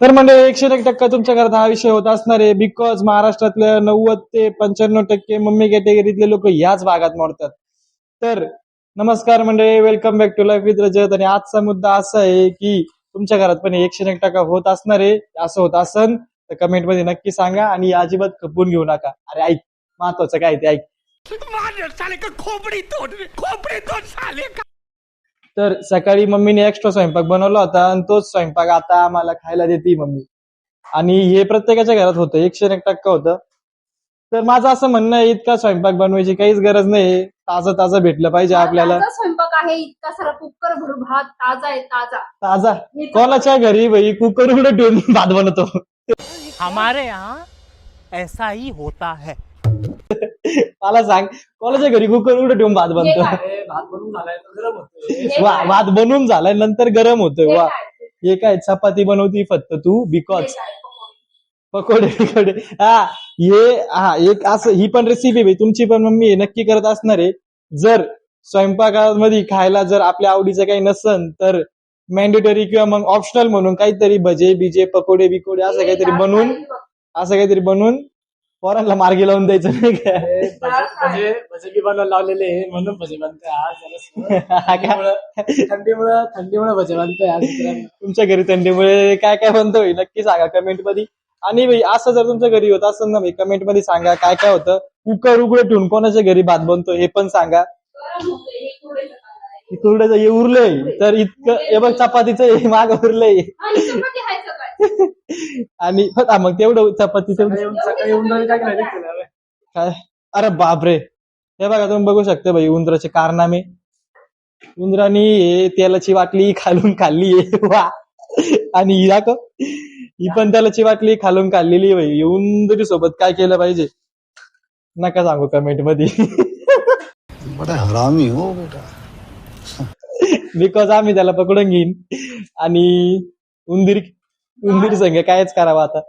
तर म्हणजे एकशे एक टक्का तुमच्या घरात हा विषय होत असणार आहे. बिकॉज महाराष्ट्रातल्या नव्वद ते पंच्याण्णव टक्के मम्मी कॅटेगरीतले लोक याच भागात मोडतात. तर नमस्कार म्हणजे welcome back to life with Rajat आणि आजचा मुद्दा असा आहे की तुमच्या घरात पण एकशे एक टक्का होत असणार आहे. असं होत असन तर कमेंटमध्ये नक्की सांगा आणि अजिबात खपून घेऊ नका. अरे ऐक महत्वाचं काय ते ऐक. खोपड़ी तोड़? खोपड़ी तोड़ का? तर सकाळी मम्मीने एक्स्ट्रा स्वयंपाक बनवला होता आणि तोच स्वयंपाक आता आम्हाला खायला देते मम्मी. आणि हे प्रत्येकाच्या घरात होतं. एकशे एक टक्का होतं. तर माझं असं म्हणणं आहे इतका स्वयंपाक बनवायची काहीच गरज नाही ताजं ताजं भेटलं पाहिजे आपल्याला. ताजा स्वयंपाक आहे. इतका सारा कुकर भरून भात ताजा आहे ताजा. ताजा. कोणाच्या घरी भाई कुकर उघडं ठेवून भात बनवतो? हमारे यहाँ ऐसा ही होता है। मला सांग कोणाच्या घरी कुकर उघडं ठेवून भात बनतो? भात बनवून झालाय तर गरम होतोय वा? भात बनवून झालाय नंतर गरम होतोय वा? हे काय चपाती बनवती फक्त तू बिकॉज? पकोडे बिकोडे हा हे हा एक असं ही पण रेसिपी आहे तुमची पण मम्मी नक्की करत असणार आहे जर स्वयंपाकामध्ये खायला जर आपल्या आवडीचं काही नसन तर मॅन्डेटरी किंवा मग ऑप्शनल म्हणून काहीतरी भजे बिजे पकोडे बिकोडे असं काहीतरी बनवून. असं काहीतरी बनवून पोरांना मार्गी लावून द्यायचं नाही का हे भजे भजे भजे बी बनवायला लावलेले आहे, म्हणून भजे. हा का? थंडीमुळं थंडीमुळं भजे आज मित्रांनो. तुमच्या घरी थंडीमुळे काय काय बनतं नक्की सांगा कमेंटमध्ये आणि भाई असं जर तुमच्या घरी होत असेल ना भाई कमेंटमध्ये सांगा काय काय होतं कुकर उघडं ठेवून कोणाच्या घरी भात बनतो हे पण सांगा. कुरड्याचं हे उरलंय तर इतकं हे बघ चपातीचं हे माग उरलंय आणि हा, मग तेवढं चपाती तेवढं सकाळी काय करायचं तुला? काय? अरे बापरे. हे बघा तुम्ही बघू शकता भाई उंदराचे कारनामे. उंदरानी हे तेलाची बाटली खालून खाल्ली वा. आणि ही दाखव. ही पण तेलाची बाटली खालून खाल्लेली आहे भाई उंदरी सोबत काय केलं पाहिजे? नका सांगू कमेंटमध्ये. बड़ा हरामी हो बेटा. बिकॉज आम्ही त्याला पकडून घेईन. आणि उंदीर उंदीर संघ कायच करावं आता?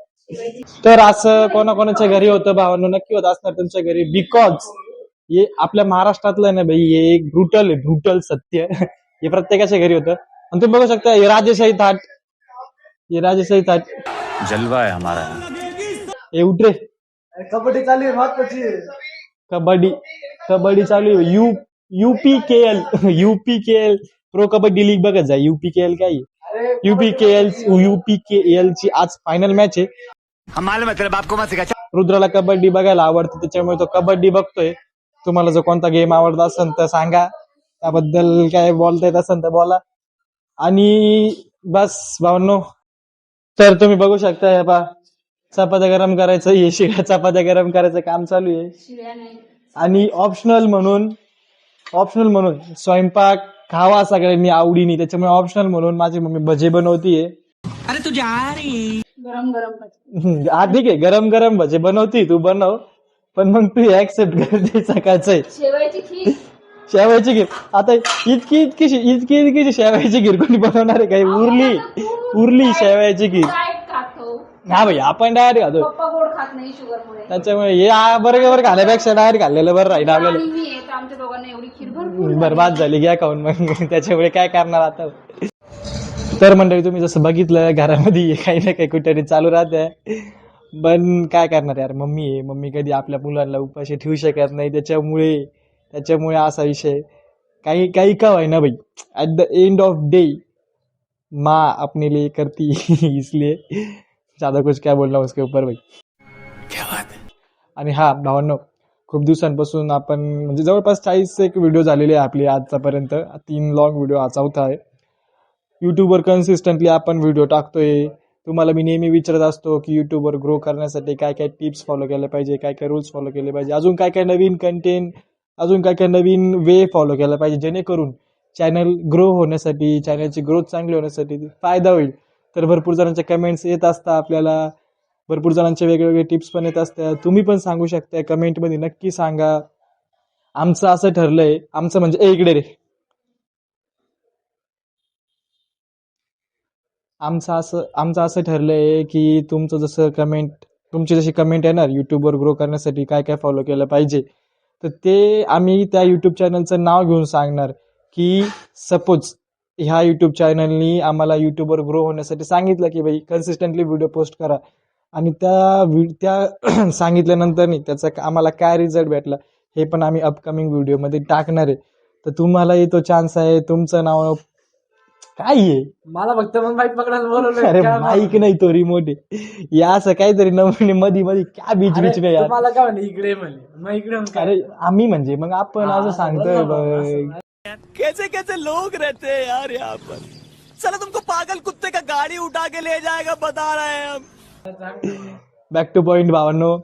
तर असं कोणाकोणाच्या घरी होतं भावांनो नक्की होत असणार तुमच्या घरी. बिकॉज हे आपल्या महाराष्ट्रातलं ना भाई हे एक ब्रुटल आहे ब्रुटल सत्य. हे प्रत्येकाच्या घरी होतं. आणि तुम्ही बघू शकता हे राजेशाही थाट. हे राजेशाही थाट. जलवा है हमारा. हे उठरे कबड्डी चालू आहे महत्वाची कबड्डी कबड्डी चालू आहे. U UP K L UP K L pro kabaddi league बघत जा. युपी के एल काय UP K L UP K L ची आज फायनल मॅच आहे. रुद्राला कबड्डी बघायला आवडते त्याच्यामुळे तो कबड्डी बघतोय. तुम्हाला जर कोणता गेम आवडत असेल तर सांगा. त्याबद्दल काय बोलता येत असेल तर बोला. आणि बस भावनो. तर तुम्ही बघू शकता हे पा चपात्या गरम करायचं हे शिळ्या चपात्या गरम करायचं काम चालू आहे. शिळ्या नाही. आणि ऑप्शनल म्हणून ऑप्शनल म्हणून स्वयंपाक खावा सगळ्यांनी आवडीने. त्याच्यामुळे ऑप्शनल म्हणून माझी मम्मी भजे बनवतीये. अरे तू जा रही गरम गरम हा ठीक आहे. गरम गरम भजे बनवती तू बनव. पण मग तू ऍक्सेप्ट करते सकाळचं. शेवयाची खीर. शेवायची खीर. आता इतकी इतकी इतकी इतकी शेवायची खीर कोणी बनवणार आहे? काही उरली उरली शेवायची खीर. हा भाई आपण डायरेक्ट खातो. पप्पा गोड खात नाही शुगरमुळे त्याच्यामुळे हे बरोबर खाण्यापेक्षा डायरेक्ट खाल्लेलं बरं राहील आपल्याला. आणि मी आहे तर आमच्या दोघांना एवढी खीर भरपूर बरबाद झाली घ्या खाऊन मग. त्याच्यामुळे काय करणार आता? तर मंडळी तुम्ही जसं बघितलं घरामध्ये काही ना काही कुठे चालू राहते. पण काय करणार यार मम्मी आहे. मम्मी कधी आपल्या मुलांना उपाशी ठेवू शकत नाही. त्याच्यामुळे त्याच्यामुळे असा विषय. काही काही का ना भाई. At the end of day माँ अपने लिए करती इसलिए ज्यादा कुछ क्या बोलना उसके ऊपर भाई। क्या बात है? आणि हा भावांनो खूप दिवसांपासून आपण म्हणजे जवळपास चाळीस एक व्हिडिओ झालेले आहे आपले आजच्यापर्यंत तीन लॉंग व्हिडिओ हा चौथा आहे. यूट्यूबवर कन्सिस्टंटली आपण व्हिडिओ टाकतोय. तुम्हाला मी नेहमी विचारत असतो की यूट्यूबवर ग्रो करण्यासाठी काय काय टिप्स फॉलो केले पाहिजे काय काय रूल्स फॉलो केले पाहिजे अजून काय काय नवीन कंटेंट अजून काय काय नवीन वे फॉलो केला पाहिजे जेणेकरून चॅनल ग्रो होण्यासाठी चॅनलची ग्रोथ चांगली होण्यासाठी फायदा होईल. तर भरपूर जणांच्या कमेंट्स येत असतात आपल्याला. भरपूर जणांचे वेगवेगळे टिप्स पण येत असतात. तुम्ही पण सांगू शकता कमेंटमध्ये नक्की सांगा. आमचं असं ठरलंय. आमचं म्हणजे ए इकडे रे. आमचं असं आमचं असं ठरलंय की तुमचं जसं कमेंट तुमची जशी कमेंट येणार यूट्यूबवर ग्रो करण्यासाठी काय काय फॉलो केलं पाहिजे तर ते आम्ही त्या यूट्यूब चॅनलचं नाव घेऊन सांगणार की सपोज ह्या युट्यूब चॅनलनी आम्हाला युट्यूबवर ग्रो होण्यासाठी सांगितलं की भाई कन्सिस्टंटली व्हिडिओ पोस्ट करा. आणि त्या त्या सांगितल्यानंतर नाही त्याचा आम्हाला काय रिझल्ट भेटला हे पण आम्ही अपकमिंग व्हिडिओमध्ये टाकणार आहे. तर तुम्हालाही तो चान्स आहे तुमचं नाव काय आहे? मला फक्त मग बाईक पकडायला बोलवलं अरे माईक नाही तो रिमोट आहे. या असं काहीतरी नवीन मध्ये मध्ये काय बीच बीच नाही तुम्हाला काय म्हणे इकडे म्हणे मग इकडे? अरे आम्ही म्हणजे मग आपण असं सांगतोय बोल असं. कैसे कैसे लोग रहते हैं यार यहाँ पर। चलो तुमको पागल कुत्ते का गाड़ी उठा के ले जाएगा बता रहे हैं हम। बॅक टू पॉइंट भावांनो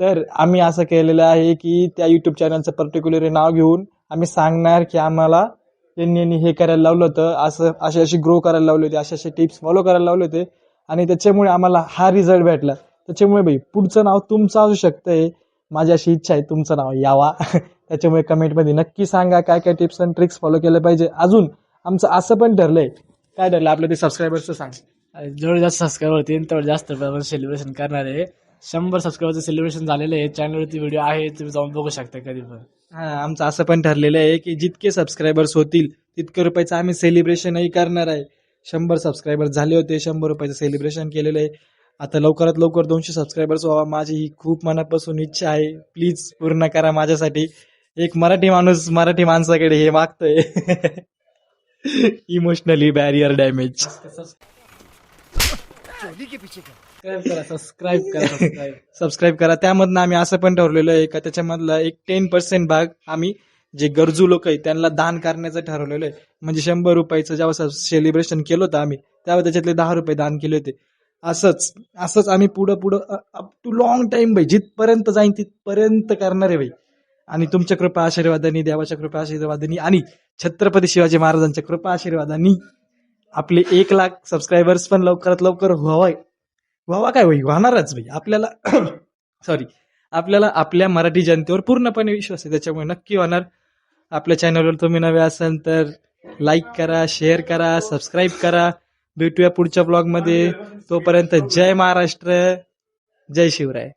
तर आम्ही असं केलेलं आहे की त्या युट्यूब चॅनलचं पर्टिक्युलर नाव घेऊन आम्ही सांगणार की आम्हाला यांनी यांनी हे करायला लावलं होतं. असं अशी अशी ग्रो करायला लावले होते. असे असे टिप्स फॉलो करायला लावले होते. आणि त्याच्यामुळे आम्हाला हा रिझल्ट भेटला. त्याच्यामुळे भाई पुढचं नाव तुमचं असू शकतंय. माझी अशी इच्छा आहे तुमचं नाव यावा. त्याच्यामुळे कमेंटमध्ये नक्की सांगा काय काय टिप्स आणि ट्रिक्स फॉलो केले पाहिजे. अजून आमचं असं पण ठरलंय. काय ठरलं? आपलं ते सबस्क्रायबरचं सांग. जेवढे जास्त सबस्क्राईबर होतील तेवढे जास्त सेलिब्रेशन करणार आहे. शंभर सबस्क्राईबरचं सेलिब्रेशन झालेलं आहे. चॅनलवरती व्हिडिओ आहे तुम्ही जाऊन बघू शकता कधी पण. हा आमचं असं पण ठरलेलं आहे की जितके सबस्क्रायबर्स होतील तितके रुपयाचं आम्ही सेलिब्रेशनही करणार आहे. शंभर सबस्क्रायबर झाले होते शंभर रुपयाचं सेलिब्रेशन केलेलं आहे. आता लवकरात लवकर दोनशे सबस्क्रायबर्स व्हावा माझी ही खूप मनापासून इच्छा आहे. प्लीज पूर्ण करा माझ्यासाठी. एक मराठी माणूस मराठी माणसाकडे हे मागतोय. इमोशनली बॅरियर डॅमेज सबस्क्राईब करा सबस्क्राईब करा सबस्क्राईब करा. त्यामधनं आम्ही असं पण ठरवलेलं आहे का त्याच्यामधला एक टेन पर्सेंट भाग आम्ही जे गरजू लोक आहेत त्यांना दान करण्याचं ठरवलेलं आहे. म्हणजे शंभर रुपयाचं जेव्हा सेलिब्रेशन केलं होतं आम्ही तेव्हा त्याच्यातले दहा रुपये दान केले होते. असंच असंच आम्ही पुढं पुढं अप टू लॉंग टाइम भाई. जिथपर्यंत जाईन तिथपर्यंत करणार आहे भाई. आणि तुमच्या कृपा आशीर्वादानी देवाच्या कृपा आशीर्वादांनी आणि छत्रपती शिवाजी महाराजांच्या कृपा आशीर्वादाने आपले एक लाख सबस्क्रायबर्स पण लवकरात लवकर व्हावाय व्हावा काय होई वाहणारच भाई आपल्याला सॉरी आपल्याला आपल्या मराठी जनतेवर पूर्णपणे विश्वास आहे. त्याच्यामुळे नक्की होणार. आपल्या चॅनलवर तुम्ही नवे असाल तर लाईक करा शेअर करा सबस्क्राईब करा. भेटूया पुढच्या ब्लॉगमध्ये तोपर्यंत जय महाराष्ट्र जय शिवराय.